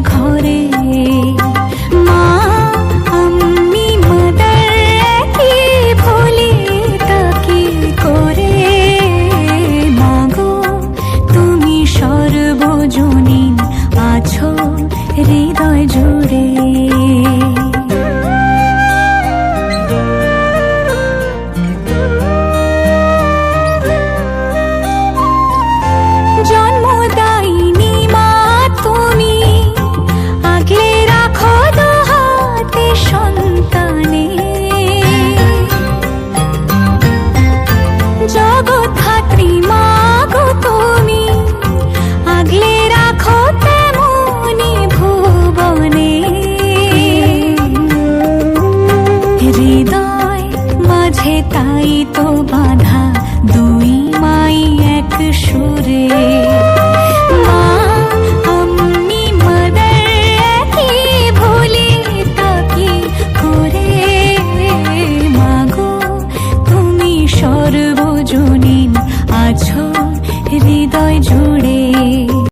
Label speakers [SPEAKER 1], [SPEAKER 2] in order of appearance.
[SPEAKER 1] ঘরে। মা আমি মাদার একই ভুলে তাকে করে। মাগো তুমি সর্বজনীন আছো হৃদয় জুড়ে। তাই তো বাধা